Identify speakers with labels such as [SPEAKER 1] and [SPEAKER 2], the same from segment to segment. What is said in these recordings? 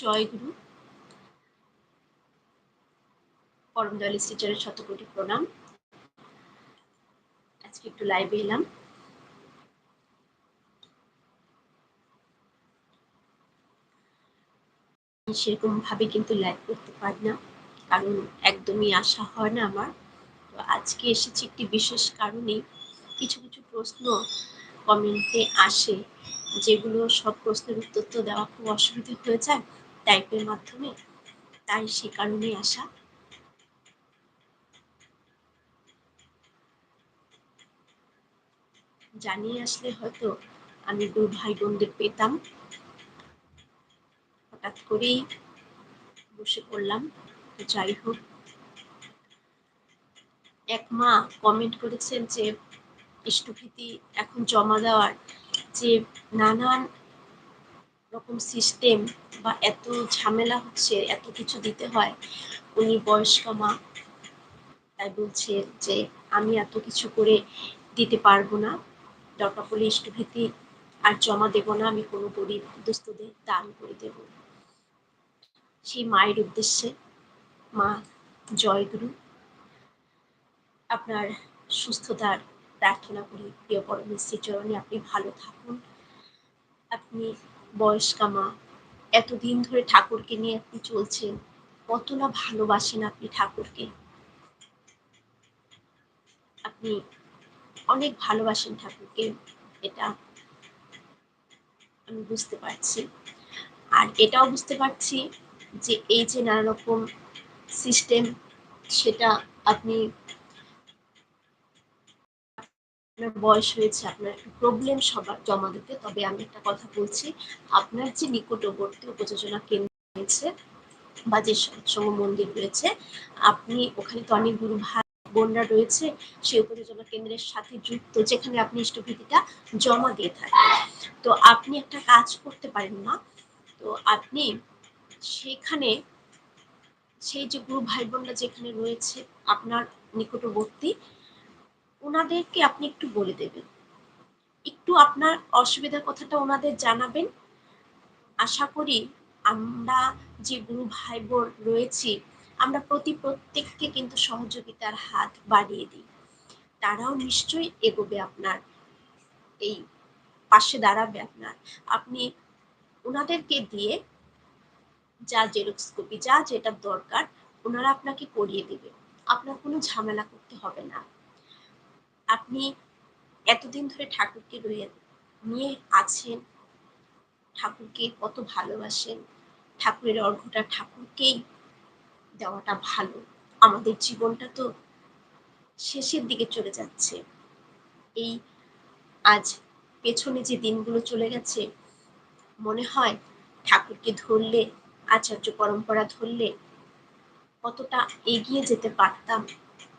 [SPEAKER 1] জয়গুরু পরম দয়াল টিচারের শতকোটি প্রণাম। আজকে একটু লাইভে এলাম। সেরকম ভাবে কিন্তু লাইভ করতে পারি না, কারণ একদমই আশা হয় না আমার। তো আজকে এসেছি একটি বিশেষ কারণে। কিছু কিছু প্রশ্ন কমেন্টে আসে, যেগুলো সব প্রশ্নের উত্তর তো দেওয়া খুব অসুবিধা হয়ে যায়। টাইপের মাধ্যমে তাই সে কারণেই আসা। জানিয়ে আসলে হয়তো আমি গুরু ভাই বোনদের পেতাম। হঠাৎ করেই বসে পড়লাম। যাই হোক, এক মা কমেন্ট করেছেন যে ইষ্টভীতি এখন জমা দেওয়ার যে নানান রকম সিস্টেম বা এত ঝামেলা হচ্ছে, এত কিছু দিতে হয়। উনি বয়স্ক মা, তাই বলছে যে আমি এত কিছু করে দিতে পারব না। দরকার পড়লে ইষ্টভীতি আর জমা দেব না, আমি কোনো গরিব দুস্থদের দান করে দেব। সেই মায়ের উদ্দেশ্যে মা, জয়গুরু, আপনার সুস্থতার প্রার্থনা করি। প্রিয় পরমেশ্বর চরণে আপনি ভালো থাকুন। আপনি বয়স্কা মা, এতদিন ধরে ঠাকুরকে নিয়ে আপনি চলছেন, কত না ভালোবাসেন আপনি ঠাকুরকে। আপনি অনেক ভালোবাসেন ঠাকুরকে, এটা আমি বুঝতে পারছি। আর এটাও বুঝতে পারছি যে এই যে নানা রকম সিস্টেম সেটা আপনি আপনার বয়স হয়েছে, আপনার একটু প্রবলেম সবার জমা দিতে তবে আমি একটা কথা বলছি, আপনার যে নিকটবর্তী উপযোজনা কেন্দ্র রয়েছে বা যে সৎসঙ্গ মন্দির রয়েছে, আপনি ওখানে তো অনেক গুরু ভাই বোনরা রয়েছে, সেই উপযোজনা কেন্দ্রের সাথে যুক্ত, যেখানে আপনি ইষ্টভীতিটা জমা দিয়ে থাকেন। তো আপনি একটা কাজ করতে পারেন না, তো আপনি সেখানে সেই যে গুরু ভাই বোনরা যেখানে রয়েছে, আপনার নিকটবর্তী ওনাদেরকে আপনি একটু বলে দেবেন। একটু আপনার অসুবিধার কথাটা ওনাদের জানাবেন। আশা করি আমরা যে গুরু ভাই বোন রয়েছি, আমরা প্রতি প্রত্যেককে কিন্তু সহযোগিতার হাত বাড়িয়ে দিই। তারাও নিশ্চয়ই এগোবে আপনার, এই পাশে দাঁড়াবে আপনার। আপনি ওনাদেরকে দিয়ে যা জেরক্স কপি, যা যেটা দরকার, ওনারা আপনাকে করিয়ে দেবে। আপনার কোনো ঝামেলা করতে হবে না। আপনি এতদিন ধরে ঠাকুরকে রয়ে নিয়ে আছেন, ঠাকুরকে কত ভালোবাসেন, ঠাকুরের অর্ঘটা ঠাকুরকেই দেওয়াটা ভালো। আমাদের জীবনটা তো শেষের দিকে চলে যাচ্ছে। এই আজ পেছনে যে দিনগুলো চলে গেছে, মনে হয় ঠাকুরকে ধরলে, আচার্য পরম্পরা ধরলে কতটা এগিয়ে যেতে পারতাম।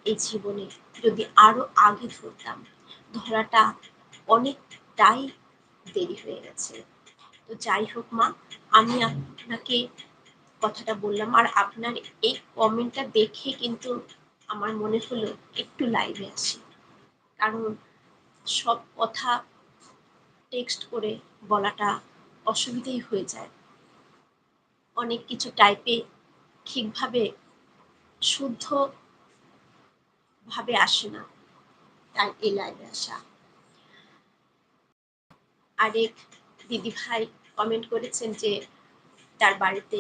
[SPEAKER 1] এই জীবনে যদি আরও আগে ধরতাম ধরাটা অনেকটাই দেরি হয়ে গেছে। তো যাই হোক মা, আমি আপনাকে কথাটা বললাম। আর আপনার এই কমেন্টটা দেখে কিন্তু আমার মনে হলো একটু লাইভে আসি কারণ সব কথা টেক্সট করে বলাটা অসুবিধাই হয়ে যায়। অনেক কিছু টাইপে ঠিকভাবে শুদ্ধ ভাবে আসে না। তার এই লাইভে আসা। আরেক দিদি ভাই কমেন্ট করেছেন যে, তার বাড়িতে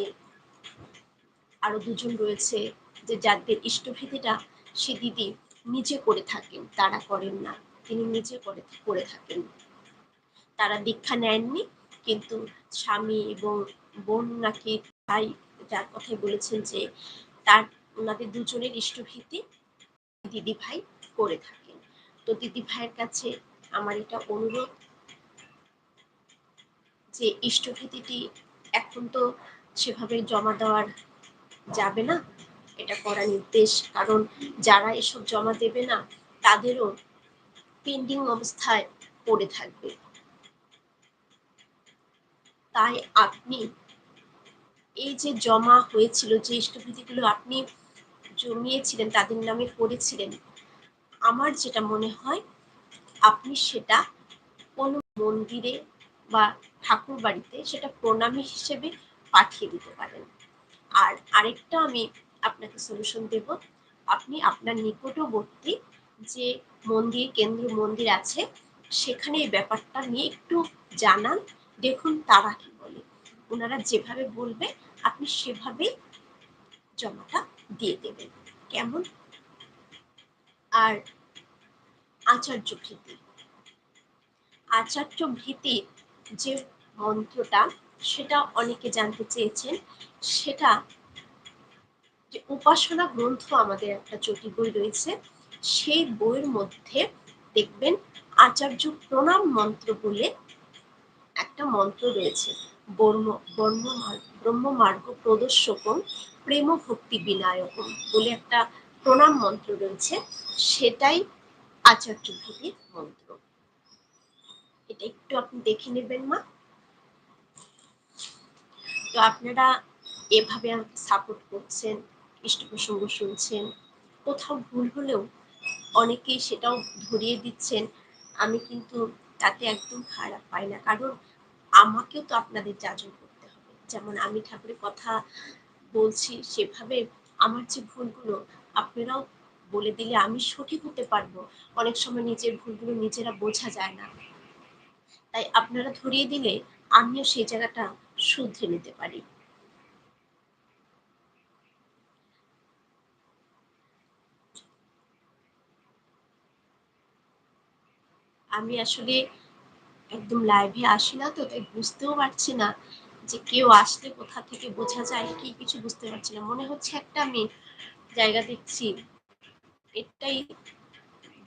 [SPEAKER 1] আরও দুজন রয়েছে যে যাদের ইষ্টভীতিটা সে দিদি নিজে করে থাকেন, তারা করেন না। তিনি নিজে করে করে থাকেন। তারা দীক্ষা নেননি, কিন্তু স্বামী এবং বোন নাকি ভাই যার কথাই বলেছেন যে, তার, ওনাদের দুজনের ইষ্টভীতি দিদি ভাই করে থাকেন। তো দিদি ভাইয়ের কাছে আমার এটা অনুরোধ যে ইষ্টভীতিটি এখন তো সেভাবে জমা দেওয়ার যাবে না, এটা করা নির্দেশ। কারণ যারা এসব জমা দেবে না, তাদেরও পেন্ডিং অবস্থায় পড়ে থাকবে। তাই আপনি এই যে জমা হয়েছিল, যে ইষ্টভীতিগুলো আপনি জমিয়েছিলেন, তাদের নামে করেছিলেন আমার যেটা মনে হয়, আপনি সেটা কোনো মন্দিরে বা ঠাকুর বাড়িতে সেটা প্রণামী হিসেবে পাঠিয়ে দিতে পারেন। আর আরেকটা আমি আপনাকে সলিউশন দেব, আপনি আপনার নিকটবর্তী যে মন্দির কেন্দ্র মন্দির আছে, সেখানে এই ব্যাপারটা নিয়ে একটু জানান, দেখুন তারা কি বলে। ওনারা যেভাবে বলবে, আপনি সেভাবেই জমাটা দিয়ে দেবেন। কেমন? আর আচার্য ভীতি। আচার্য ভীতি যে মন্ত্রটা, সেটা অনেকে জানতে চেয়েছেন। সেটা যে উপাসনা গ্রন্থ আমাদের একটা চটি বই রয়েছে, সেই বইয়ের মধ্যে দেখবেন আচার্য প্রণাম মন্ত্র বলে একটা মন্ত্র রয়েছে। বর্ম ব্রহ্মমার্গ প্রদর্শকম, প্রেম ভক্তি বিনায়কম বলে একটা প্রণাম মন্ত্র রয়েছে। সেটাই আচার্য ভীতির মন্ত্র। এটা একটু আপনি দেখে নেবেন মা। তো আপনারা এভাবে আমাকে সাপোর্ট করছেন ইষ্ট প্রসঙ্গ শুনছেন, কোথাও ভুল হলেও অনেকেই সেটাও ধরিয়ে দিচ্ছেন। আমি কিন্তু তাতে একদম খারাপ পাই না। কারণ আমাকেও তো আপনাদের যাজন করতে হবে। যেমন আমি ঠাকুরের কথা বলছি, সেভাবে আমার যে ভুলগুলো, আপনারাও বলে দিলে আমি সঠিক হতে পারব। অনেক সময় নিজের ভুলগুলো নিজেরা বোঝা যায় না। তাই আপনারা ধরিয়ে দিলে আমিও সেই জায়গাটা শুধরে নিতে পারি। আমি আসলে একদম লাইভে আসি না তো, তাই বুঝতেও পারছি না যে কেউ আসলে কোথা থেকে বোঝা যায়, কি কিছু বুঝতে পারছি না। মনে হচ্ছে একটা আমি জায়গা দেখছি, এটাই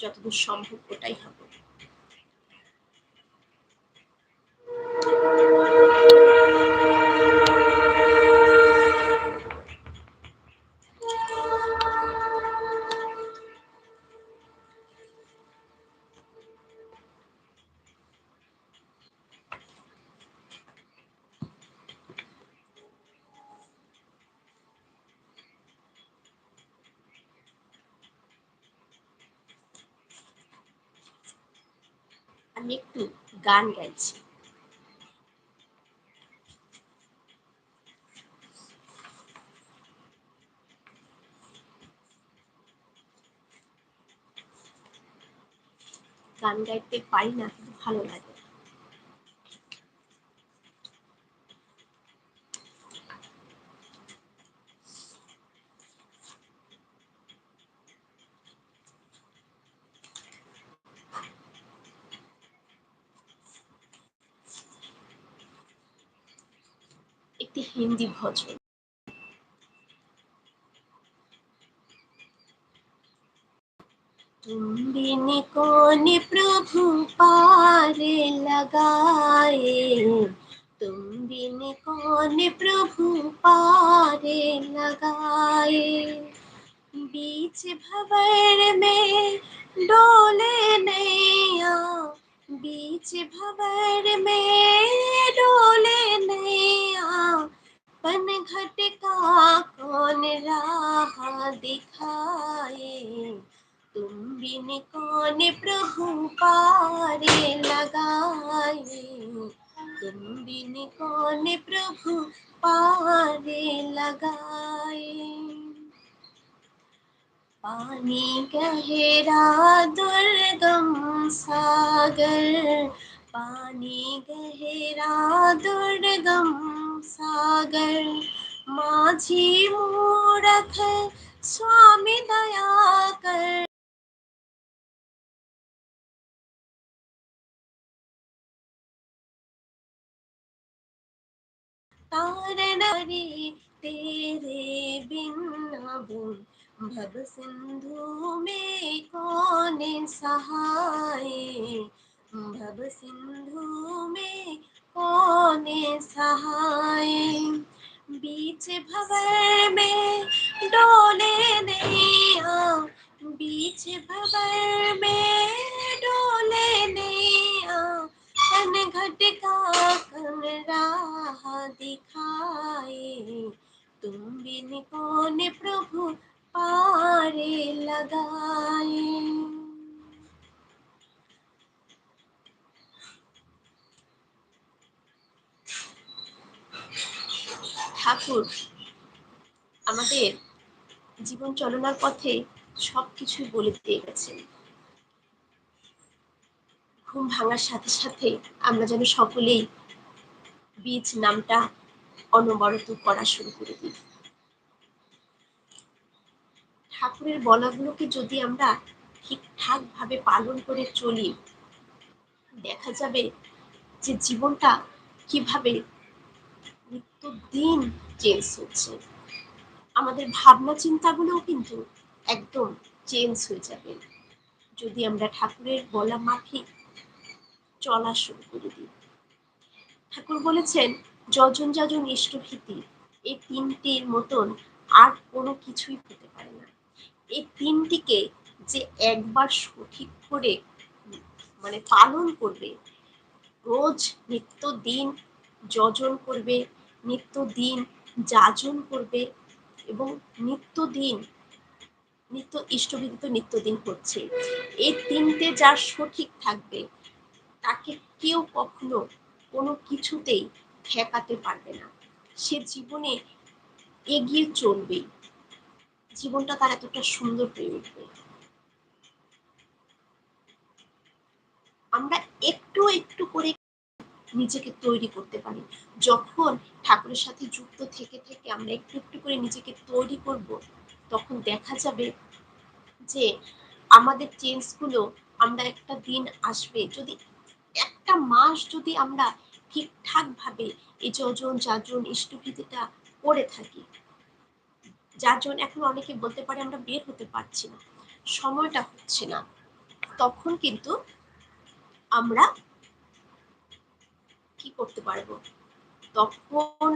[SPEAKER 1] যতদূর সম্ভব ওটাই হবে। আমি একটু গান গাইছি। গান গাইতে পারি না কিন্তু ভালো লাগে একটি হিন্দি ভজন तुम बिन कौन प्रभु पार लगाए तुम बिन कौन प्रभु पार लगाए बीच भवर में डोले नैया बीच भवर में डोले नैया पन घट का कौन राह दिखाए? तुम बिन कौन प्रभु पारे लगाए? तुम बिन कौन प्रभु पारे लगाए? पानी गहरा दुर्गम सागर, पानी गहरा दुर्गम सागर, माझी मूरख स्वामी दया कर तारनरी तेरे बिन अब भव सिंधु में कौन सहाय? भव सिंधु में कौन सहाय? बीच भवर में डोले नैया। बीच भवर में डोले नैया। तन घट का कन राह दिखाए। तुम बिन कौन प्रभु ঠাকুর, আমাদের জীবন চলনার পথে সবকিছুই বলে দিয়ে গেছেন। ঘুম ভাঙার সাথে সাথে আমরা যেন সকলেই বীজ নামটা অনবরত করা শুরু করে দিই। ঠাকুরের বলাগুলোকে যদি আমরা ঠিকঠাক ভাবে পালন করে চলি, দেখা যাবে যে জীবনটা কীভাবে নিত্যদিন চেঞ্জ হচ্ছে। আমাদের ভাবনা চিন্তাগুলোও কিন্তু একদম চেঞ্জ হয়ে যাবে। যদি আমরা ঠাকুরের বলা মাফিক চলা শুরু করে দিই। ঠাকুর বলেছেন, যজন যাজন ইষ্টভীতি এই তিনটির মতন আর কোনো কিছুই হতে পারে না। এই তিনটিকে যে একবার সঠিক করে মানে পালন করবে, রোজ নিত্য দিন যজন করবে, নিত্য দিন যাজন করবে এবং নিত্য দিন, নিত্য ইষ্টবিদিত নিত্যদিন হচ্ছে এই তিনটে যার সঠিক থাকবে, তাকে কেউ কখনো কোনো কিছুতেই ঠেকাতে পারবে না। সে জীবনে এগিয়ে চলবে। জীবনটা তার এতটা সুন্দর হয়ে উঠবে। আমরা একটু একটু করে নিজেকে তৈরি করতে পারি। যখন ঠাকুরের সাথে যুক্ত থেকে থেকে আমরা একটু একটু করে নিজেকে তৈরি করব, তখন দেখা যাবে যে আমাদের চেঞ্জগুলো আমরা একটা দিন আসবে। যদি একটা মাস যদি আমরা ঠিকঠাক ভাবে এই যজন, যাজন ইষ্টভীতিটা করে থাকি যার এখন অনেকে বলতে পারে আমরা বের হতে পারছি না, সময়টা হচ্ছে না, তখন কিন্তু আমরা কি করতে পারব? তখন